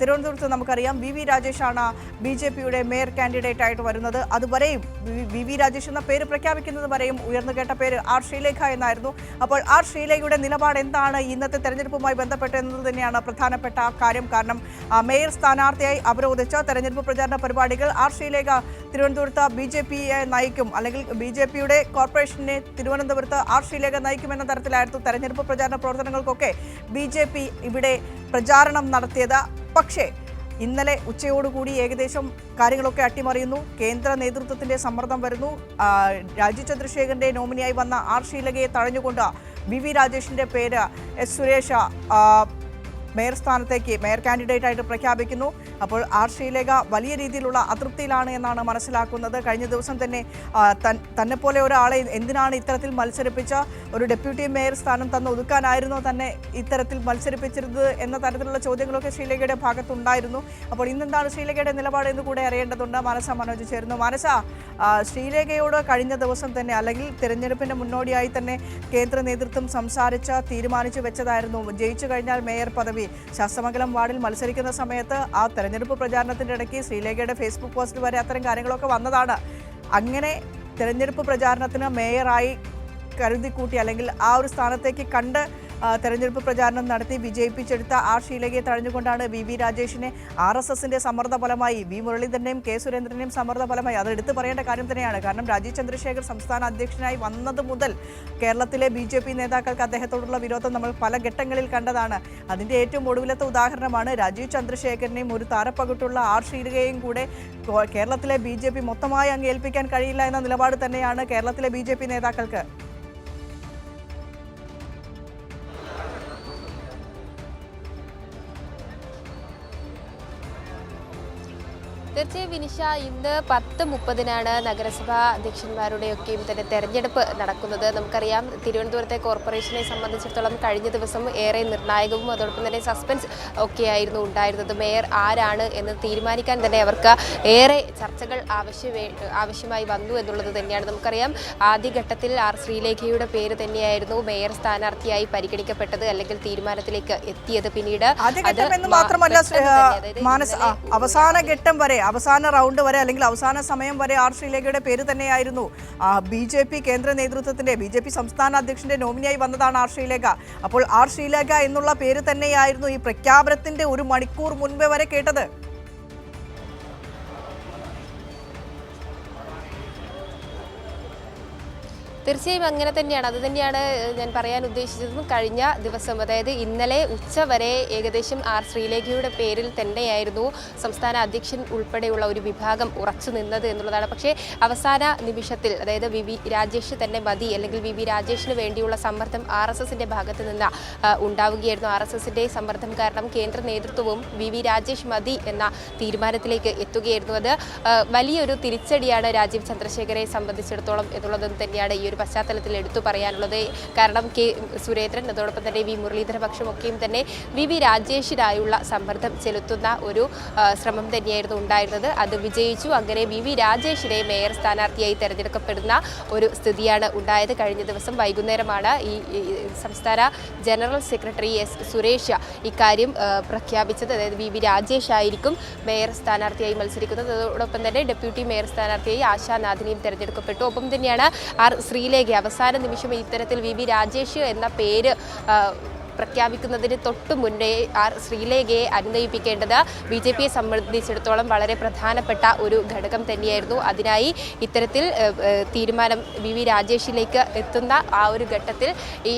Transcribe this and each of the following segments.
തിരുവനന്തപുരത്ത് നമുക്കറിയാം V V രാജേഷാണ് ബി ജെ പിയുടെ മേയർ കാൻഡിഡേറ്റ് ആയിട്ട് വരുന്നത്. അതുവരെയും വി- വി രാജേഷ് എന്ന പേര് പ്രഖ്യാപിക്കുന്നത് വരെയും ഉയർന്നു കേട്ട പേര് ആർ ശ്രീലേഖ എന്നായിരുന്നു. അപ്പോൾ ആർ ശ്രീലേഖയുടെ നിലപാട് എന്താണ്? ഇന്നത്തെ തെരഞ്ഞെടുപ്പുമായി ബന്ധപ്പെട്ട് എന്നത് തന്നെയാണ് പ്രധാനപ്പെട്ട കാര്യം. കാരണം മേയർ സ്ഥാനാർത്ഥിയായി അവരോധിച്ച തെരഞ്ഞെടുപ്പ് പ്രചാരണ പരിപാടികൾ ആർ ശ്രീലേഖ തിരുവനന്തപുരത്ത് ബി ജെ പിയെ നയിക്കും. അല്ലെങ്കിൽ ബി ജെ പിയുടെ കോർപ്പറേഷനെ തിരുവനന്തപുരത്ത് ആർ ശ്രീലേഖ നയിക്കുമെന്ന തരത്തിലായിരുന്നു തെരഞ്ഞെടുപ്പ് പ്രചാരണ പ്രവർത്തനങ്ങൾക്കൊക്കെ ബി ജെ പി ഇവിടെ പ്രചാരണം നടത്തിയത്. പക്ഷേ ഇന്നലെ ഉച്ചയോടുകൂടി ഏകദേശം കാര്യങ്ങളൊക്കെ അട്ടിമറിയുന്നു. കേന്ദ്ര നേതൃത്വത്തിന്റെ സമ്മർദ്ദം വരുന്നു. രാജു ചന്ദ്രശേഖരന്റെ നോമിനിയായി വന്ന ആർ ഷീലകയെ തഴഞ്ഞുകൊണ്ട് വി വി രാജേഷിന്റെ പേര് എസ് സുരേഷ മേയർ സ്ഥാനത്തേക്ക് മേയർ കാൻഡിഡേറ്റ് ആയിട്ട് പ്രഖ്യാപിക്കുന്നു. അപ്പോൾ ആർ ശ്രീലേഖ വലിയ രീതിയിലുള്ള അതൃപ്തിയിലാണ് എന്നാണ് മനസ്സിലാക്കുന്നത്. കഴിഞ്ഞ ദിവസം തന്നെ തന്നെ പോലെ ഒരാളെ എന്തിനാണ് ഇത്തരത്തിൽ മത്സരിപ്പിച്ച? ഒരു ഡെപ്യൂട്ടി മേയർ സ്ഥാനം തന്ന് ഒതുക്കാനായിരുന്നോ തന്നെ ഇത്തരത്തിൽ മത്സരിപ്പിച്ചിരുന്നത് എന്ന തരത്തിലുള്ള ചോദ്യങ്ങളൊക്കെ ശ്രീലേഖയുടെ ഭാഗത്തുണ്ടായിരുന്നു. അപ്പോൾ ഇന്നെന്താണ് ശ്രീലേഖയുടെ നിലപാട് എന്ന് കൂടെ അറിയേണ്ടതുണ്ട്. മനസ്സ മനോജ് ചേരുന്നു. മനസ്സ ശ്രീലേഖയോട് കഴിഞ്ഞ ദിവസം തന്നെ അല്ലെങ്കിൽ തിരഞ്ഞെടുപ്പിന്റെ മുന്നോടിയായി തന്നെ കേന്ദ്ര നേതൃത്വം സംസാരിച്ച തീരുമാനിച്ചു വെച്ചതായിരുന്നു. ജയിച്ചു കഴിഞ്ഞാൽ മേയർ പദവി ശാസ്തമംഗലം വാർഡിൽ മത്സരിക്കുന്ന സമയത്ത് ആ തെരഞ്ഞെടുപ്പ് പ്രചാരണത്തിന്റെ ഇടയ്ക്ക് ശ്രീലേഖയുടെ ഫേസ്ബുക്ക് പോസ്റ്റ് വരെ അത്തരം കാര്യങ്ങളൊക്കെ വന്നതാണ്. അങ്ങനെ തെരഞ്ഞെടുപ്പ് പ്രചാരണത്തിന് മേയറായി കരുതിക്കൂട്ടി അല്ലെങ്കിൽ ആ ഒരു സ്ഥാനത്തേക്ക് കണ്ട് തെരഞ്ഞെടുപ്പ് പ്രചാരണം നടത്തി വിജയിപ്പിച്ചെടുത്ത ആർ ഷീലകയെ തഴഞ്ഞുകൊണ്ടാണ് വി വി രാജേഷിനെ ആർ എസ് എസിന്റെ സമ്മർദ്ദ ഫലമായി വി മുരളീധരനെയും കെ സുരേന്ദ്രനെയും സമ്മർദ്ദ ഫലമായി. അത് എടുത്തു പറയേണ്ട കാര്യം തന്നെയാണ്. കാരണം രാജീവ് ചന്ദ്രശേഖർ സംസ്ഥാന അധ്യക്ഷനായി വന്നത് മുതൽ കേരളത്തിലെ ബി ജെ പി നേതാക്കൾക്ക് അദ്ദേഹത്തോടുള്ള വിരോധം നമ്മൾ പല ഘട്ടങ്ങളിൽ കണ്ടതാണ്. അതിന്റെ ഏറ്റവും ഒടുവിലത്തെ ഉദാഹരണമാണ് രാജീവ് ചന്ദ്രശേഖരനെയും ഒരു താരപ്പകിട്ടുള്ള ആർ ഷീലകയെയും കൂടെ കേരളത്തിലെ ബി ജെ പി മൊത്തമായി അങ്ങ് ഏൽപ്പിക്കാൻ കഴിയില്ല എന്ന നിലപാട് തന്നെയാണ് കേരളത്തിലെ ബി ജെ പി നേതാക്കൾക്ക്. തീർച്ചയായും വിനിഷ ഇന്ന് പത്ത് മുപ്പതിനാണ് നഗരസഭാ അധ്യക്ഷന്മാരുടെയൊക്കെയും തന്നെ തെരഞ്ഞെടുപ്പ് നടക്കുന്നത്. നമുക്കറിയാം തിരുവനന്തപുരത്തെ കോർപ്പറേഷനെ സംബന്ധിച്ചിടത്തോളം കഴിഞ്ഞ ദിവസം ഏറെ നിർണായകവും അതോടൊപ്പം തന്നെ സസ്പെൻസ് ഒക്കെയായിരുന്നു ഉണ്ടായിരുന്നത്. മേയർ ആരാണ് എന്ന് തീരുമാനിക്കാൻ തന്നെ അവർക്ക് ഏറെ ചർച്ചകൾ ആവശ്യമേ ആവശ്യമായി വന്നു എന്നുള്ളത് തന്നെയാണ് നമുക്കറിയാം. ആദ്യഘട്ടത്തിൽ ആർ ശ്രീലേഖയുടെ പേര് തന്നെയായിരുന്നു മേയർ സ്ഥാനാർത്ഥിയായി പരിഗണിക്കപ്പെട്ടത് അല്ലെങ്കിൽ തീരുമാനത്തിലേക്ക് എത്തിയത് പിന്നീട്. അത് മാത്രമല്ല അവസാന ഘട്ടം വരെ അവസാന റൗണ്ട് വരെ അല്ലെങ്കിൽ അവസാന സമയം വരെ ആർ ശ്രീലേഖയുടെ പേര് തന്നെയായിരുന്നു. ബി ജെ പി കേന്ദ്ര നേതൃത്വത്തിന്റെ ബി ജെ പി സംസ്ഥാന അധ്യക്ഷന്റെ നോമിനിയായി വന്നതാണ് ആർ ശ്രീലേഖ. അപ്പോൾ ആർ ശ്രീലേഖ എന്നുള്ള പേര് തന്നെയായിരുന്നു ഈ പ്രഖ്യാപനത്തിന്റെ ഒരു മണിക്കൂർ മുൻപേ വരെ കേട്ടത്. തീർച്ചയായും അങ്ങനെ തന്നെയാണ്. അത് തന്നെയാണ് ഞാൻ പറയാൻ ഉദ്ദേശിച്ചതും കഴിഞ്ഞ ദിവസം അതായത് ഇന്നലെ ഉച്ച വരെ ഏകദേശം ആർ ശ്രീലേഖയുടെ പേരിൽ തന്നെയായിരുന്നു സംസ്ഥാന അധ്യക്ഷൻ ഉൾപ്പെടെയുള്ള ഒരു വിഭാഗം ഉറച്ചു നിന്നത് എന്നുള്ളതാണ്. പക്ഷേ അവസാന നിമിഷത്തിൽ അതായത് വി വി രാജേഷ് തന്നെ മതി അല്ലെങ്കിൽ വി വി രാജേഷിന് വേണ്ടിയുള്ള സമ്മർദ്ദം ആർ എസ് എസിന്റെ ഭാഗത്ത് നിന്ന് ഉണ്ടാവുകയായിരുന്നു. ആർ എസ് എസിന്റെ സമ്മർദ്ദം കാരണം കേന്ദ്ര നേതൃത്വവും വി വി രാജേഷ് മതി എന്ന തീരുമാനത്തിലേക്ക് എത്തുകയായിരുന്നു. അത് വലിയൊരു തിരിച്ചടിയാണ് രാജീവ് ചന്ദ്രശേഖരെ സംബന്ധിച്ചിടത്തോളം എന്നുള്ളതും തന്നെയാണ് ഈ ഒരു പശ്ചാത്തലത്തിൽ എടുത്തു പറയാനുള്ളത്. കാരണം കെ സുരേന്ദ്രൻ അതോടൊപ്പം തന്നെ വി മുരളീധര പക്ഷമൊക്കെയും തന്നെ വി വി രാജേഷിനായുള്ള സമ്മർദ്ദം ചെലുത്തുന്ന ഒരു ശ്രമം തന്നെയായിരുന്നു ഉണ്ടായിരുന്നത്. അത് വിജയിച്ചു. അങ്ങനെ വി വി രാജേഷിനെ മേയർ സ്ഥാനാർത്ഥിയായി തെരഞ്ഞെടുക്കപ്പെടുന്ന ഒരു സ്ഥിതിയാണ് ഉണ്ടായത്. കഴിഞ്ഞ ദിവസം വൈകുന്നേരമാണ് ഈ സംസ്ഥാന ജനറൽ സെക്രട്ടറി എസ് സുരേഷ് ഇക്കാര്യം പ്രഖ്യാപിച്ചത്. അതായത് വി വി രാജേഷ് ആയിരിക്കും മേയർ സ്ഥാനാർത്ഥിയായി മത്സരിക്കുന്നത്. അതോടൊപ്പം തന്നെ ഡെപ്യൂട്ടി മേയർ സ്ഥാനാർത്ഥിയായി ആശാനാഥിനിയും തെരഞ്ഞെടുക്കപ്പെട്ടു. ഒപ്പം തന്നെയാണ് ആർ ശ്രീലേഖ അവസാന നിമിഷം ഇത്തരത്തിൽ വി വി രാജേഷ് എന്ന പേര് പ്രഖ്യാപിക്കുന്നതിന് തൊട്ടു മുന്നേ ആർ ശ്രീലേഖയെ അനുനയിപ്പിക്കേണ്ടത് ബി ജെ പിയെ സംബന്ധിച്ചിടത്തോളം വളരെ പ്രധാനപ്പെട്ട ഒരു ഘടകം തന്നെയായിരുന്നു. അതിനായി ഇത്തരത്തിൽ തീരുമാനം വി വി രാജേഷിലേക്ക് എത്തുന്ന ആ ഒരു ഘട്ടത്തിൽ ഈ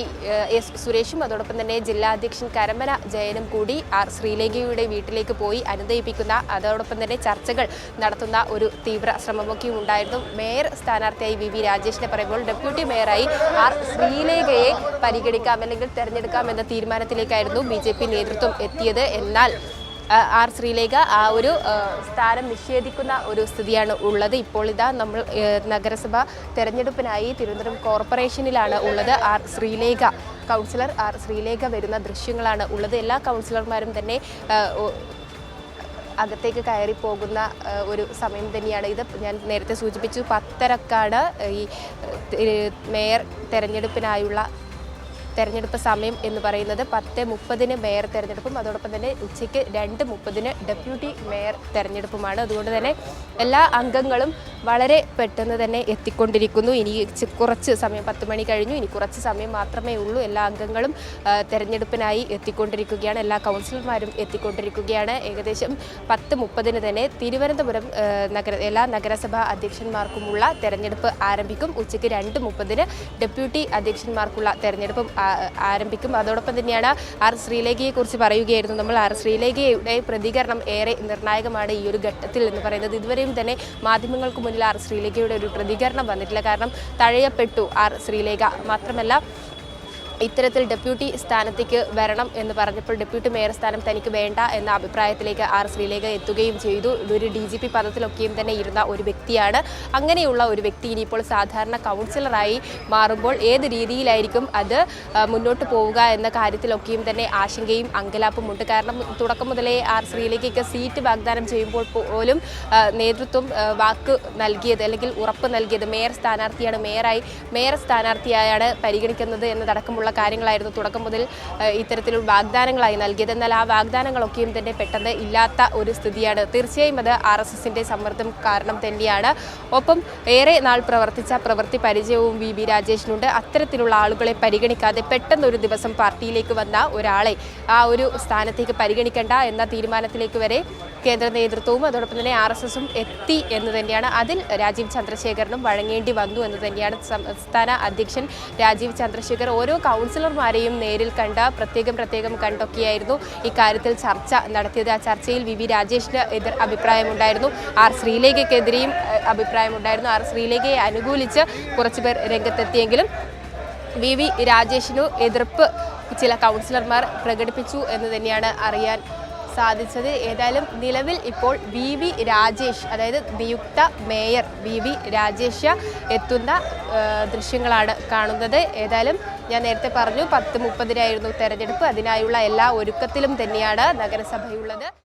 എസ് സുരേഷും അതോടൊപ്പം തന്നെ ജില്ലാ അധ്യക്ഷൻ കരമന ജയനും കൂടി ആർ ശ്രീലേഖയുടെ വീട്ടിലേക്ക് പോയി അനുനയിപ്പിക്കുന്ന അതോടൊപ്പം തന്നെ ചർച്ചകൾ നടത്തുന്ന ഒരു തീവ്ര ശ്രമമൊക്കെ ഉണ്ടായിരുന്നു. മേയർ സ്ഥാനാർത്ഥിയായി വി വി രാജേഷിനെ പറയുമ്പോൾ ഡെപ്യൂട്ടി മേയറായി ആർ ശ്രീലേഖയെ പരിഗണിക്കാം അല്ലെങ്കിൽ തെരഞ്ഞെടുക്കാം എന്ന തീരുമാനത്തിലേക്കായിരുന്നു ബി ജെ പി നേതൃത്വം എത്തിയത്. എന്നാൽ ആർ ശ്രീലേഖ ആ ഒരു സ്ഥാനം നിഷേധിക്കുന്ന ഒരു സ്ഥിതിയാണ് ഉള്ളത്. ഇപ്പോൾ ഇതാ നമ്മൾ നഗരസഭ തെരഞ്ഞെടുപ്പിനായി തിരുവനന്തപുരം കോർപ്പറേഷനിലാണ് ഉള്ളത് R Sreelekha. Councillor R Sreelekha വരുന്ന ദൃശ്യങ്ങളാണ് ഉള്ളത്. എല്ലാ കൗൺസിലർമാരും തന്നെ അകത്തേക്ക് കയറി പോകുന്ന ഒരു സമയം തന്നെയാണ് ഇത്. ഞാൻ നേരത്തെ സൂചിപ്പിച്ചു പത്തരക്കാണ് ഈ മേയർ തെരഞ്ഞെടുപ്പിനായുള്ള തെരഞ്ഞെടുപ്പ് സമയം എന്ന് പറയുന്നത് പത്ത് മുപ്പതിന് മേയർ തെരഞ്ഞെടുപ്പും അതോടൊപ്പം തന്നെ ഉച്ചയ്ക്ക് രണ്ട് മുപ്പതിന് ഡെപ്യൂട്ടി മേയർ തെരഞ്ഞെടുപ്പുമാണ്. അതുകൊണ്ട് തന്നെ എല്ലാ അംഗങ്ങളും വളരെ പെട്ടെന്ന് തന്നെ എത്തിക്കൊണ്ടിരിക്കുന്നു. ഇനി കുറച്ച് സമയം പത്ത് മണി കഴിഞ്ഞു. ഇനി കുറച്ച് സമയം മാത്രമേ ഉള്ളൂ. എല്ലാ അംഗങ്ങളും തെരഞ്ഞെടുപ്പിനായി എത്തിക്കൊണ്ടിരിക്കുകയാണ്. എല്ലാ കൗൺസിലർമാരും എത്തിക്കൊണ്ടിരിക്കുകയാണ്. ഏകദേശം പത്ത് മുപ്പതിന് തന്നെ തിരുവനന്തപുരം നഗര എല്ലാ നഗരസഭാ അധ്യക്ഷന്മാർക്കുമുള്ള തെരഞ്ഞെടുപ്പ് ആരംഭിക്കും. ഉച്ചയ്ക്ക് രണ്ട് മുപ്പതിന് ഡെപ്യൂട്ടി അധ്യക്ഷന്മാർക്കുള്ള തെരഞ്ഞെടുപ്പും ആരംഭിക്കും. അതോടൊപ്പം തന്നെയാണ് ആർ ശ്രീലേഖയെ കുറിച്ച് പറയുകയായിരുന്നു. നമ്മൾ ആർ ശ്രീലേഖയുടെ പ്രതികരണം ഏറെ നിർണായകമാണ് ഈ ഒരു ഘട്ടത്തിൽ എന്ന് പറയുന്നത്. ഇതുവരെയും തന്നെ മാധ്യമങ്ങൾക്ക് മുന്നിൽ ആർ ശ്രീലേഖയുടെ ഒരു പ്രതികരണം വന്നിട്ടില്ല. കാരണം തഴയപ്പെട്ടു ആർ ശ്രീലേഖ മാത്രമല്ല ഇത്തരത്തിൽ ഡെപ്യൂട്ടി സ്ഥാനത്തേക്ക് വരണം എന്ന് പറഞ്ഞപ്പോൾ ഡെപ്യൂട്ടി മേയർ സ്ഥാനം തനിക്ക് വേണ്ട എന്ന അഭിപ്രായത്തിലേക്ക് ആർ ശ്രീലേഖ എത്തുകയും ചെയ്തു. ഒരു ഡി ജി പി പദത്തിലൊക്കെയും തന്നെ ഇരുന്ന ഒരു വ്യക്തിയാണ്. അങ്ങനെയുള്ള ഒരു വ്യക്തി ഇനിയിപ്പോൾ സാധാരണ കൗൺസിലറായി മാറുമ്പോൾ ഏത് രീതിയിലായിരിക്കും അത് മുന്നോട്ട് പോവുക എന്ന കാര്യത്തിലൊക്കെയും തന്നെ ആശങ്കയും അങ്കലാപ്പുമുണ്ട് കാരണം തുടക്കം മുതലേ ആർ ശ്രീലേഖയ്ക്ക് സീറ്റ് വാഗ്ദാനം ചെയ്യുമ്പോൾ പോലും നേതൃത്വം വാക്ക് നൽകിയത് അല്ലെങ്കിൽ ഉറപ്പ് നൽകിയത് മേയർ സ്ഥാനാർത്ഥിയാണ്. മേയറായി മേയർ സ്ഥാനാർത്ഥിയായാണ് പരിഗണിക്കുന്നത് എന്നതടക്കമുള്ള കാര്യങ്ങളായിരുന്നു തുടക്കം മുതൽ ഇത്തരത്തിലുള്ള വാഗ്ദാനങ്ങളായി നൽകിയത്. എന്നാൽ ആ വാഗ്ദാനങ്ങളൊക്കെയും തന്നെ പെട്ടെന്ന് ഇല്ലാത്ത ഒരു സ്ഥിതിയാണ്. തീർച്ചയായും അത് ആർ എസ് എസിന്റെ സമ്മർദ്ദം കാരണം തന്നെയാണ്. ഒപ്പം ഏറെ നാൾ പ്രവർത്തിച്ച പ്രവൃത്തി പരിചയവും വി. ബി. രാജേഷിനുണ്ട്. അത്തരത്തിലുള്ള ആളുകളെ പരിഗണിക്കാതെ പെട്ടെന്ന് ഒരു ദിവസം പാർട്ടിയിലേക്ക് വന്ന ഒരാളെ ആ ഒരു സ്ഥാനത്തേക്ക് പരിഗണിക്കേണ്ട എന്ന തീരുമാനത്തിലേക്ക് വരെ കേന്ദ്ര നേതൃത്വവും അതോടൊപ്പം തന്നെ ആർ എസ് എസും എത്തി എന്ന് തന്നെയാണ്. അതിൽ രാജീവ് ചന്ദ്രശേഖരനും വഴങ്ങേണ്ടി വന്നു എന്ന് തന്നെയാണ് സംസ്ഥാന അധ്യക്ഷൻ രാജീവ് ചന്ദ്രശേഖർ. ഓരോ കൗൺസിലർമാരെയും നേരിൽ കണ്ട പ്രത്യേകം പ്രത്യേകം കണ്ടൊക്കെയായിരുന്നു ഇക്കാര്യത്തിൽ ചർച്ച നടത്തിയത്. ആ ചർച്ചയിൽ വി വി രാജേഷിന് എതിർ അഭിപ്രായമുണ്ടായിരുന്നു. ആർ ശ്രീലേഖയ്ക്കെതിരെയും അഭിപ്രായമുണ്ടായിരുന്നു. ആർ ശ്രീലേഖയെ അനുകൂലിച്ച് കുറച്ചുപേർ രംഗത്തെത്തിയെങ്കിലും വി വി രാജേഷിനു എതിർപ്പ് ചില കൗൺസിലർമാർ പ്രകടിപ്പിച്ചു എന്ന് തന്നെയാണ് അറിയാൻ സാധിച്ചത്. ഏതായാലും നിലവിൽ ഇപ്പോൾ വി വി രാജേഷ് അതായത് നിയുക്ത മേയർ വി വി രാജേഷ് എത്തുന്ന ദൃശ്യങ്ങളാണ് കാണുന്നത്. ഏതായാലും ഞാൻ നേരത്തെ പറഞ്ഞു പത്ത് മുപ്പതിനായിരുന്നു തെരഞ്ഞെടുപ്പ്. അതിനായുള്ള എല്ലാ ഒരുക്കത്തിലും തന്നെയാണ് നഗരസഭയുള്ളത്.